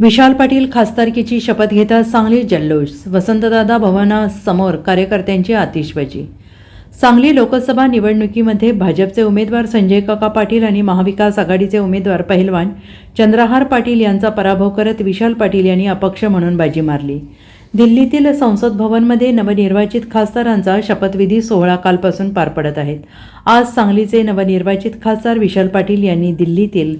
विशाल पाटील खासदारकीची शपथ घेतात सांगली जल्लोष. वसंतदादा भवनासमोर कार्यकर्त्यांची आतिषबाजी. सांगली लोकसभा निवडणुकीमध्ये भाजपचे उमेदवार संजय काका पाटील आणि महाविकास आघाडीचे उमेदवार पहिलवान चंद्रहार पाटील यांचा पराभव करत विशाल पाटील यांनी अपक्ष म्हणून बाजी मारली. दिल्लीतील संसद भवनमध्ये नवनिर्वाचित खासदारांचा शपथविधी सोहळा कालपासून पार पडत आहेत आज सांगलीचे नवनिर्वाचित खासदार विशाल पाटील यांनी दिल्लीतील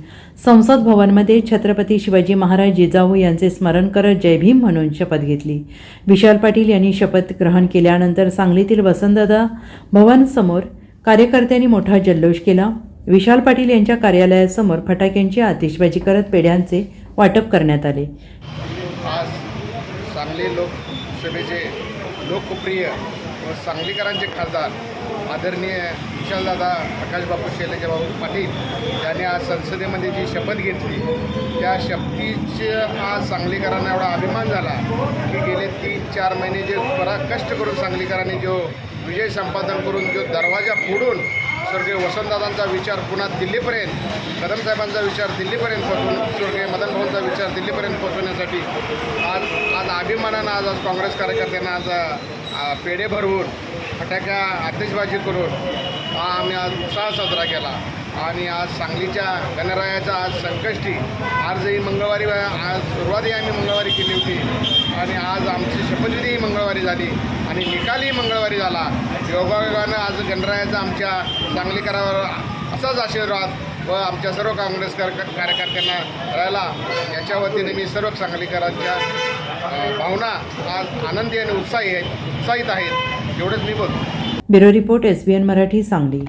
संसद भवनमध्ये छत्रपती शिवाजी महाराज जिजाऊ यांचे स्मरण करत जयभीम म्हणून शपथ घेतली. विशाल पाटील यांनी शपथ ग्रहण केल्यानंतर सांगलीतील वसंतदादा भवनसमोर कार्यकर्त्यांनी मोठा जल्लोष केला. विशाल पाटील यांच्या कार्यालयासमोर फटाक्यांची आतिषबाजी करत पेढ्यांचे वाटप करण्यात आले. आज सांगली लोकसभेचे लोकप्रिय व सांगलीकरांचे खासदार आदरणीय विशालदादा प्रकाशबाबू शैलेजाबाबू पाटील यांनी आज संसदेमध्ये जी शपथ घेतली त्या शपथीचे आज सांगलीकरांना एवढा अभिमान झाला की गेले तीन चार महिने जे बरा कष्ट करून सांगलीकरांनी जो विजय संपादन करून जो दरवाजा फोडून स्वर्गीय वसंतदादांचा विचार पुन्हा दिल्लीपर्यंत कदम साहेबांचा विचार दिल्लीपर्यंत पोहोचवून स्वर्गीय मदन भाऊंचा विचार दिल्लीपर्यंत पोहोचवण्यासाठी आज आज अभिमानानं आज आज काँग्रेस कार्यकर्त्यांना आज पेढे भरवून फटाक्या आतिषबाजी करून हा आम्ही आज उत्साह साजरा केला. आणि आज सांगलीच्या गणरायाचा आज संकष्टी आजही मंगळवारी आज सुरुवातही आम्ही मंगळवारी केली होती. आणि आज आमची शपथविधीही मंगळवारी झाली. आणि निकालही मंगळवारी झाला. योगायोगानं आज गणरायाचा आमच्या सांगलीकरावर असाच आशीर्वाद व आमच्या सर्व काँग्रेस कार्यकर्त्यांना राहिला. याच्या वतीने मी सर्व सांगलीकरांच्या भावना आज आनंदी आणि उत्साही आहेत उत्साहित आहेत. एवढंच मी बोलतो. Bureau report S B N Marathi Sangli.